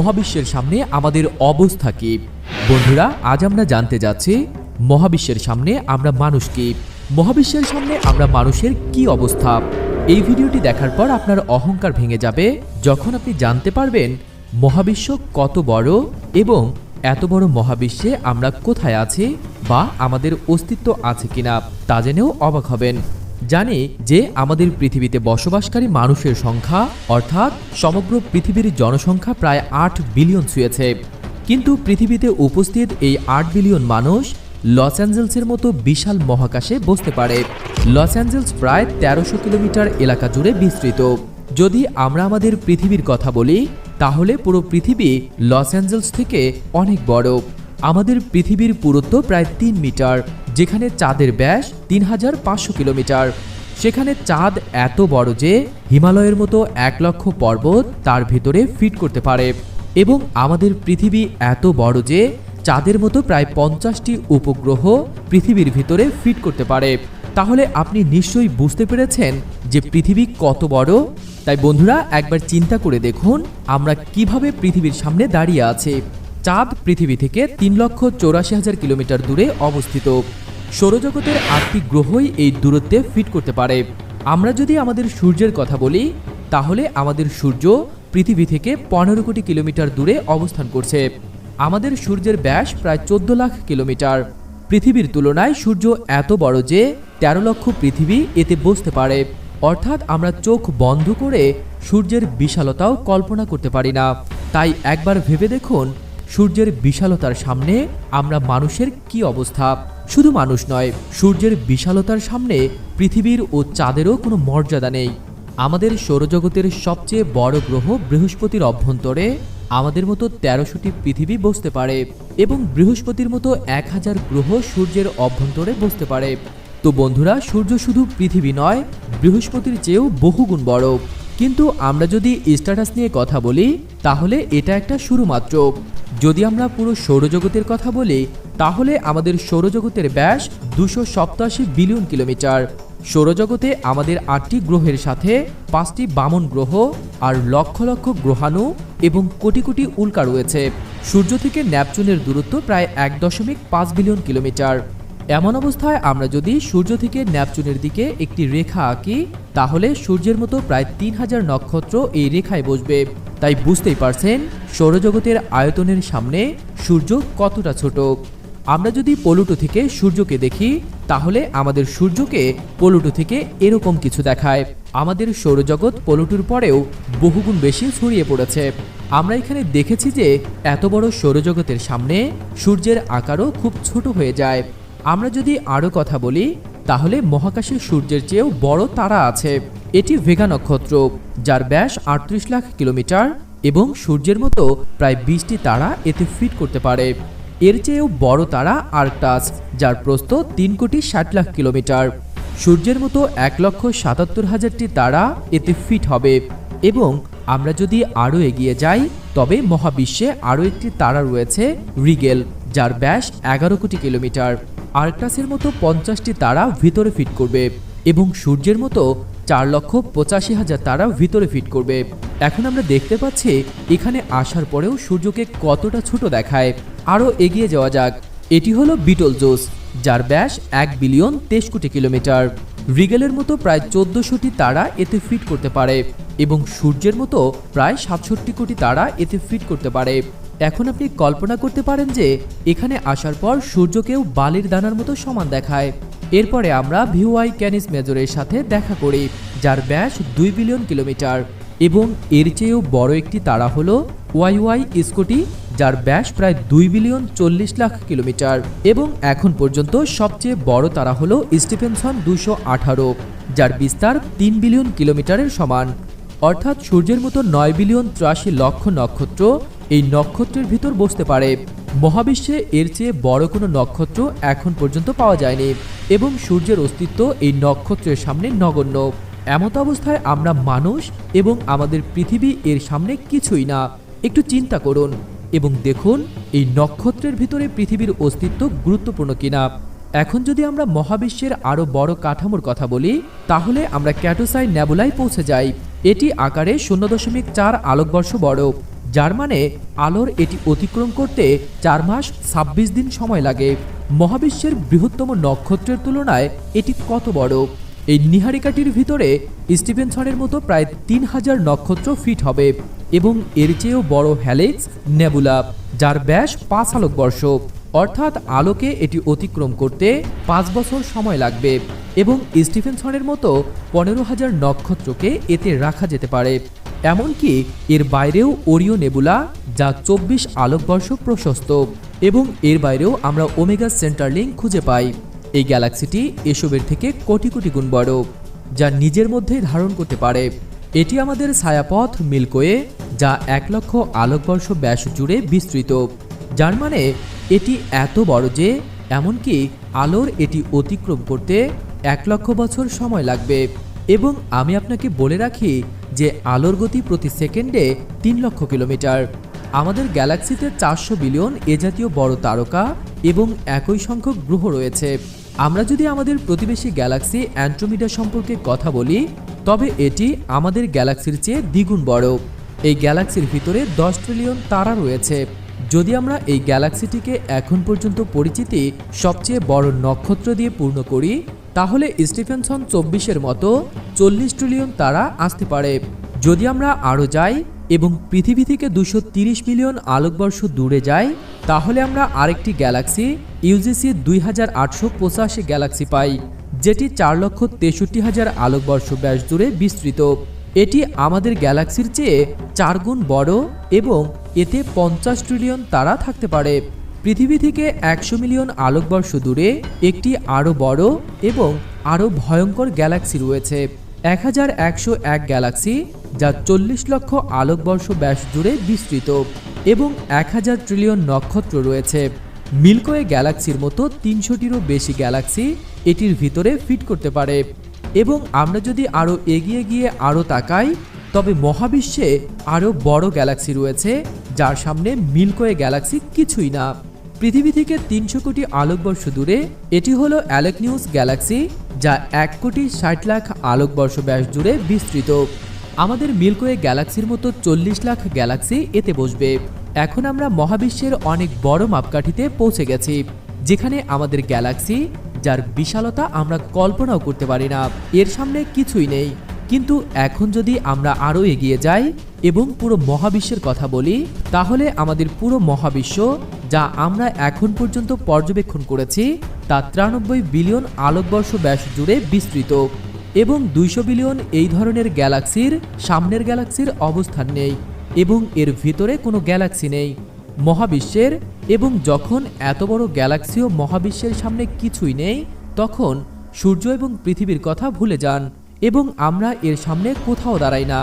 মহাবিশ্বের সামনে আমাদের অবস্থা কি? বন্ধুরা, আজ আমরা জানতে যাচ্ছি মহাবিশ্বের সামনে আমরা মানুষ কি? মহাবিশ্বের সামনে আমরা মানুষের কি অবস্থা? এই ভিডিওটি দেখার পর আপনার অহংকার ভেঙে যাবে। যখন আপনি জানতে পারবেন মহাবিশ্ব কত বড় এবং এত বড় মহাবিশ্বে আমরা কোথায় আছি বা আমাদের অস্তিত্ব আছে কিনা, তা জেনেও অবাক হবেন। জানি যে আমাদের পৃথিবীতে বসবাসকারী মানুষের সংখ্যা, অর্থাৎ সমগ্র পৃথিবীর জনসংখ্যা প্রায় আট বিলিয়ন ছুঁয়েছে। কিন্তু পৃথিবীতে উপস্থিত এই আট বিলিয়ন মানুষ লস অ্যাঞ্জেলসের মতো বিশাল মহাকাশে বসতে পারে। লস অ্যাঞ্জেলস প্রায় তেরোশো কিলোমিটার এলাকা জুড়ে বিস্তৃত। যদি আমরা আমাদের পৃথিবীর কথা বলি, তাহলে পুরো পৃথিবী লস অ্যাঞ্জেলস থেকে অনেক বড়। আমাদের পৃথিবীর পুরুত্ব প্রায় তিন মিটার। যেখানে চাঁদের ব্যাস তিন হাজার পাঁচশো কিলোমিটার। সেখানে চাঁদ এত বড় যে হিমালয়ের মতো এক লক্ষ পর্বত তার ভিতরে ফিট করতে পারে। এবং আমাদের পৃথিবী এত বড় যে চাঁদের মতো প্রায় পঞ্চাশটি উপগ্রহ পৃথিবীর ভিতরে ফিট করতে পারে। তাহলে আপনি নিশ্চয়ই বুঝতে পেরেছেন যে পৃথিবী কত বড়? তাই বন্ধুরা, একবার চিন্তা করে দেখুন আমরা কীভাবে পৃথিবীর সামনে দাঁড়িয়ে আছি। চাঁদ পৃথিবী থেকে তিন লক্ষ চৌরাশি হাজার কিলোমিটার দূরে অবস্থিত। সৌরজগতের আটটি গ্রহই এই দূরত্বে ফিট করতে পারে। আমরা যদি আমাদের সূর্যের কথা বলি, তাহলে আমাদের সূর্য পৃথিবী থেকে পনেরো কোটি কিলোমিটার দূরে অবস্থান করছে। আমাদের সূর্যের ব্যাস প্রায় চোদ্দ লাখ কিলোমিটার। পৃথিবীর তুলনায় সূর্য এত বড় যে তেরো লক্ষ পৃথিবী এতে বসতে পারে। অর্থাৎ আমরা চোখ বন্ধ করে সূর্যের বিশালতাও কল্পনা করতে পারি না। তাই একবার ভেবে দেখুন সূর্যের বিশালতার সামনে আমরা মানুষের কি অবস্থা? শুধু মানুষ নয়, সূর্যের বিশালতার সামনে পৃথিবীর ও চাঁদেরও কোনো মর্যাদা নেই। আমাদের সৌরজগতের সবচেয়ে বড় গ্রহ বৃহস্পতির অভ্যন্তরে আমাদের মতো তেরোশোটি পৃথিবী বসতে পারে এবং বৃহস্পতির মতো এক হাজার গ্রহ সূর্যের অভ্যন্তরে বসতে পারে। তো বন্ধুরা, সূর্য শুধু পৃথিবী নয়, বৃহস্পতির চেয়েও বহুগুণ বড়। কিন্তু আমরা যদি স্ট্যাটাস নিয়ে কথা বলি, তাহলে এটা একটা শুরু মাত্র যদি আমরা পুরো সৌরজগতের কথা বলি, তাহলে আমাদের সৌরজগতের ব্যাস দুশো সপ্তাশি বিলিয়ন কিলোমিটার। সৌরজগতে আমাদের আটটি গ্রহের সাথে পাঁচটি বামন গ্রহ আর লক্ষ লক্ষ গ্রহাণু এবং কোটি কোটি উল্কা রয়েছে। সূর্য থেকে ন্যাপচুনের দূরত্ব প্রায় এক দশমিক পাঁচ বিলিয়ন কিলোমিটার। এমন অবস্থায় আমরা যদি সূর্য থেকে ন্যাপচুনের দিকে একটি রেখা আঁকি, তাহলে সূর্যের মতো প্রায় তিন হাজার নক্ষত্র এই রেখায় বসবে। তাই বুঝতেই পারছেন, সৌরজগতের আয়তনের সামনে সূর্য কতটা ছোট। আমরা যদি পলুটো থেকে সূর্যকে দেখি, তাহলে আমাদের সূর্যকে পলুটো থেকে এরকম কিছু দেখায়। আমাদের সৌরজগৎ পলুটুর পরেও বহুগুণ বেশি ছড়িয়ে পড়েছে। আমরা এখানে দেখেছি যে, এত বড় সৌরজগতের সামনে সূর্যের আকারও খুব ছোট হয়ে যায়। আমরা যদি আরও কথা বলি, তাহলে মহাকাশে সূর্যের চেয়েও বড় তারা আছে। এটি ভেগা নক্ষত্র, যার ব্যাস আটত্রিশ লাখ কিলোমিটার এবং সূর্যের মতো প্রায় বিশটি তারা এতে ফিট করতে পারে। এর চেয়েও বড় তারা আর্কটাস, যার প্রস্থ তিন কোটি ষাট লাখ কিলোমিটার। সূর্যের মতো এক লক্ষ সাতাত্তর হাজারটি তারা এতে ফিট হবে। এবং আমরা যদি আরও এগিয়ে যাই, তবে মহাবিশ্বে আরও একটি তারা রয়েছে, রিগেল, যার ব্যাস এগারো কোটি কিলোমিটার। আর্কটাসের মতো পঞ্চাশটি তারা ভিতরে ফিট করবে এবং সূর্যের মতো চার লক্ষ পঁচাশি হাজার তারা ভিতরে ফিট করবে। এখন আমরা দেখতে পাচ্ছি এখানে আসার পরেও সূর্যকে কতটা ছোট দেখায়। আরও এগিয়ে যাওয়া যাক। এটি হলো বিটল জোস, যার ব্যাস এক বিলিয়ন তেইশ কোটি কিলোমিটার। রিগেলের মতো প্রায় চোদ্দশোটি তারা এতে ফিট করতে পারে এবং সূর্যের মতো প্রায় সাতষট্টি কোটি তারা এতে ফিট করতে পারে। এখন আপনি কল্পনা করতে পারেন যে, এখানে আসার পর সূর্যকেও বালির দানার মতো সমান দেখায়। এরপরে আমরা ভিওয়াই ক্যানিস মেজরের সাথে দেখা করি, যার ব্যাস দুই বিলিয়ন কিলোমিটার এবং এর চেয়েও বড় একটি তারা হলো ওয়াই ওয়াই স্কুটি যার ব্যাস প্রায় দুই বিলিয়ন চল্লিশ লাখ কিলোমিটার। এবং এখন পর্যন্ত সবচেয়ে বড় তারা হল স্টিফেনসন দুশো আঠারো, যার বিস্তার তিন বিলিয়ন কিলোমিটারের সমান। অর্থাৎ সূর্যের মতো নয় বিলিয়ন ত্রাশি লক্ষ নক্ষত্র এই নক্ষত্রের ভিতর বসতে পারে। মহাবিশ্বে এর চেয়ে বড় কোনো নক্ষত্র এখন পর্যন্ত পাওয়া যায়নি এবং সূর্যের অস্তিত্ব এই নক্ষত্রের সামনে নগণ্য। এমত অবস্থায় আমরা মানুষ এবং আমাদের পৃথিবী এর সামনে কিছুই না। একটু চিন্তা করুন এবং দেখুন, এই নক্ষত্রের ভিতরে পৃথিবীর অস্তিত্ব গুরুত্বপূর্ণ কিনা। এখন যদি আমরা মহাবিশ্বের আরও বড় কাঠামোর কথা বলি, তাহলে আমরা ক্যাটোসাই ন্যাবুলায় পৌঁছে যাই। এটি আকারে শূন্য দশমিক চার আলোকবর্ষ বড়, যার মানে আলোর এটি অতিক্রম করতে চার মাস ছাব্বিশ দিন সময় লাগে। মহাবিশ্বের বৃহত্তম নক্ষত্রের তুলনায় এটি কত বড়? এই নিহারিকাটির ভিতরে স্টিভেনসনের মতো প্রায় তিন হাজার নক্ষত্র ফিট হবে। এবং এর চেয়েও বড় হ্যালিক্স নেবুলা, যার ব্যাস পাঁচ আলোকবর্ষ অর্থাৎ আলোকে এটি অতিক্রম করতে পাঁচ বছর সময় লাগবে এবং স্টিফেনসনের মতো পনেরো হাজার নক্ষত্রকে এতে রাখা যেতে পারে। এমনকি এর বাইরেও ওরিও নেবুলা, যা চব্বিশ আলোকবর্ষ প্রশস্ত, এবং এর বাইরেও আমরা ওমেগা সেন্টারলিং খুঁজে পাই। এই গ্যালাক্সিটি এসবের থেকে কোটি কোটি গুণ বড়, যা নিজের মধ্যেই ধারণ করতে পারে। এটি আমাদের ছায়াপথ মিল্কওয়ে যা এক লক্ষ আলোকবর্ষ ব্যাস জুড়ে বিস্তৃত। যার মানে এটি এত বড় যে, এমনকি আলোর এটি অতিক্রম করতে এক লক্ষ বছর সময় লাগবে। এবং আমি আপনাকে বলে রাখি যে, আলোর গতি প্রতি সেকেন্ডে তিন লক্ষ কিলোমিটার। আমাদের গ্যালাক্সিতে চারশো বিলিয়ন এ জাতীয় বড় তারকা এবং একই সংখ্যক গ্রহ রয়েছে। আমরা যদি আমাদের প্রতিবেশী গ্যালাক্সি অ্যান্ট্রোমিডা সম্পর্কে কথা বলি তবে এটি আমাদের গ্যালাক্সির চেয়ে দ্বিগুণ বড়। এই গ্যালাক্সির ভিতরে দশ ট্রিলিয়ন তারা রয়েছে। যদি আমরা এই গ্যালাক্সিটিকে এখন পর্যন্ত পরিচিতি সবচেয়ে বড় নক্ষত্র দিয়ে পূর্ণ করি, তাহলে স্টিফেনসন চব্বিশের মতো চল্লিশ ট্রিলিয়ন তারা আসতে পারে। যদি আমরা আরও যাই এবং পৃথিবী থেকে দুশো মিলিয়ন আলোকবর্ষ দূরে যাই, তাহলে আমরা আরেকটি গ্যালাক্সি, ইউজিসি দুই হাজার আটশো পঁচাশি গ্যালাক্সি পাই। যেটি চার লক্ষ তেষট্টি হাজার আলোকবর্ষ ব্যাস জুড়ে বিস্তৃত। এটি আমাদের গ্যালাক্সির চেয়ে চার গুণ বড় এবং এতে পঞ্চাশ ট্রিলিয়ন তারা থাকতে পারে। পৃথিবী থেকে একশো মিলিয়ন আলোকবর্ষ দূরে একটি আরও বড় এবং আরও ভয়ঙ্কর গ্যালাক্সি রয়েছে। এক হাজার একশো এক গ্যালাক্সি, যা চল্লিশ লক্ষ আলোকবর্ষ ব্যাস জুড়ে বিস্তৃত এবং এক হাজার ট্রিলিয়ন নক্ষত্র রয়েছে। মিল্কওয়ে গ্যালাক্সির মতো তিনশোটিরও বেশি গ্যালাক্সি এটির ভিতরে ফিট করতে পারে। এবং আমরা যদি আরও এগিয়ে গিয়ে আরও তাকাই, তবে মহাবিশ্বে আরও বড় গ্যালাক্সি রয়েছে, যার সামনে মিল্কওয়ে গ্যালাক্সি কিছুই না। পৃথিবী থেকে তিনশো কোটি আলোকবর্ষ দূরে, এটি হলো অ্যালেকনিউস গ্যালাক্সি, যা এক কোটি ষাট লাখ আলোকবর্ষ ব্যাস জুড়ে বিস্তৃত। আমাদের মিল্কওয়ে গ্যালাক্সির মতো চল্লিশ লাখ গ্যালাক্সি এতে বসবে। এখন আমরা মহাবিশ্বের অনেক বড় মাপকাঠিতে পৌঁছে গেছি, যেখানে আমাদের গ্যালাক্সি যার বিশালতা আমরা কল্পনাও করতে পারি না। এর সামনে কিছুই নেই। কিন্তু এখন যদি আমরা আরও এগিয়ে যাই এবং পুরো মহাবিশ্বের কথা বলি, তাহলে আমাদের পুরো মহাবিশ্ব, যা আমরা এখন পর্যন্ত পর্যবেক্ষণ করেছি, তা তিরানব্বই বিলিয়ন আলোকবর্ষ ব্যাস জুড়ে বিস্তৃত এবং দুইশো বিলিয়ন এই ধরনের গ্যালাক্সির সামনের গ্যালাক্সির অবস্থান নেই এবং এর ভিতরে কোনো গ্যালাক্সি নেই। মহাবিশ্বের এবং যখন এত বড় গ্যালাক্সিও মহাবিশ্বের সামনে কিছুই নেই, তখন সূর্য এবং পৃথিবীর কথা ভুলে যান এবং আমরা এর সামনে কোথাও দাঁড়াই না।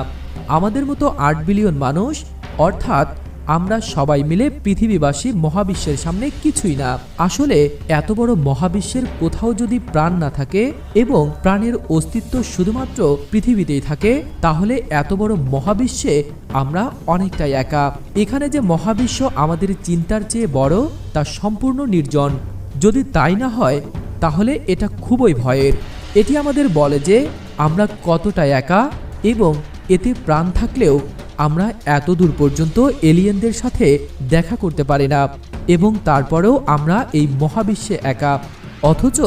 আমাদের মতো আট বিলিয়ন মানুষ, অর্থাৎ আমরা সবাই মিলে পৃথিবীবাসী মহাবিশ্বের সামনে কিছুই না। আসলে এত বড় মহাবিশ্বের কোথাও যদি প্রাণ না থাকে এবং প্রাণের অস্তিত্ব শুধুমাত্র পৃথিবীতেই থাকে, তাহলে এত বড় মহাবিশ্বে আমরা অনেকটাই একা। এখানে যে মহাবিশ্ব আমাদের চিন্তার চেয়ে বড়, তা সম্পূর্ণ নির্জন। যদি তাই না হয়, তাহলে এটা খুবই ভয়ের। এটি আমাদের বলে যে আমরা কতটা একা এবং এতে প্রাণ থাকলেও আমরা এত দূর পর্যন্ত এলিয়েনদের সাথে দেখা করতে পারি না, এবং তারপরেও আমরা এই মহাবিশ্বে একা, অথচ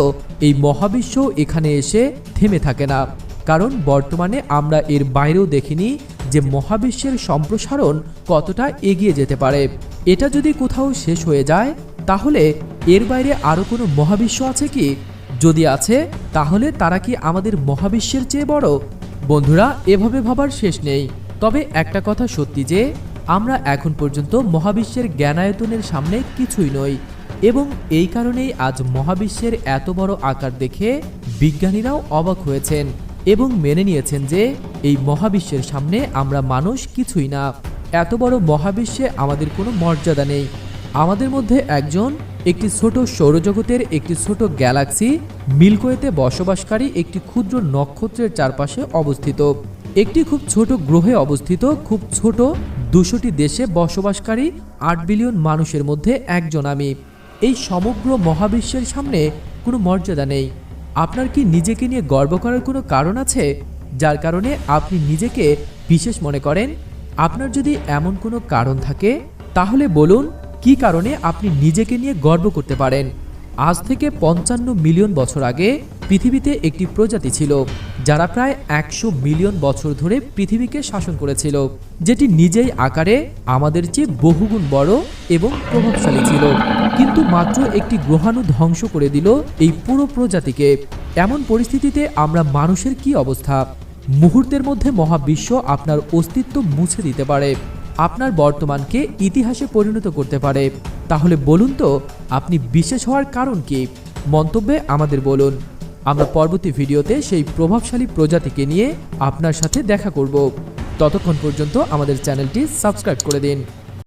এই মহাবিশ্ব এখানে এসে থেমে থাকে না। কারণ বর্তমানে আমরা এর বাইরেও দেখিনি যে মহাবিশ্বের সম্প্রসারণ কতটা এগিয়ে যেতে পারে। এটা যদি কোথাও শেষ হয়ে যায়, তাহলে এর বাইরে আরও কোনো মহাবিশ্ব আছে কি? যদি আছে, তাহলে তারা কি আমাদের মহাবিশ্বের চেয়ে বড়? বন্ধুরা, এভাবে ভাবার শেষ নেই। তবে একটা কথা সত্যি যে, আমরা এখন পর্যন্ত মহাবিশ্বের জ্ঞানায়তনের সামনে কিছুই নই, এবং এই কারণেই আজ মহাবিশ্বের এত বড় আকার দেখে বিজ্ঞানীরাও অবাক হয়েছেন এবং মেনে নিয়েছেন যে, এই মহাবিশ্বের সামনে আমরা মানুষ কিছুই না। এত বড় মহাবিশ্বে আমাদের কোনো মর্যাদা নেই। আমাদের মধ্যে একজন, একটি ছোট সৌরজগতের একটি ছোট গ্যালাক্সি, মিল্কওয়েতে বসবাসকারী একটি ক্ষুদ্র নক্ষত্রের চারপাশে অবস্থিত। একটি খুব ছোট গ্রহে অবস্থিত খুব ছোট দুশোটি দেশে বসবাসকারী আট বিলিয়ন মানুষের মধ্যে একজন আমি। এই সমগ্র মহাবিশ্বের সামনে কোনো মর্যাদা নেই। আপনার কি নিজেকে নিয়ে গর্ব করার কোনো কারণ আছে? যার কারণে আপনি নিজেকে বিশেষ মনে করেন। আপনার যদি এমন কোনো কারণ থাকে, তাহলে বলুন, কি কারণে আপনি নিজেকে নিয়ে গর্ব করতে পারেন? আজ থেকে পঞ্চান্ন মিলিয়ন বছর আগে পৃথিবীতে একটি প্রজাতি ছিল, যারা প্রায় একশো মিলিয়ন বছর ধরে পৃথিবীকে শাসন করেছিল, যেটি নিজেই আকারে আমাদের চেয়ে বহুগুণ বড় এবং প্রভাবশালী ছিল। কিন্তু মাত্র একটি গ্রহাণু ধ্বংস করে দিল এই পুরো প্রজাতিকে। এমন পরিস্থিতিতে আমরা মানুষের কি অবস্থা? মুহূর্তের মধ্যে মহাবিশ্ব আপনার অস্তিত্ব মুছে দিতে পারে। আপনার বর্তমানকে ইতিহাসে পরিণত করতে পারে। তাহলে বলুন তো, আপনি বিশেষ হওয়ার কারণ কি? মন্তব্যে আমাদের বলুন। আমরা পরবর্তী ভিডিওতে সেই প্রভাবশালী প্রজাতিকে নিয়ে আপনার সাথে দেখা করব। ততক্ষণ পর্যন্ত আমাদের চ্যানেলটি সাবস্ক্রাইব করে দিন।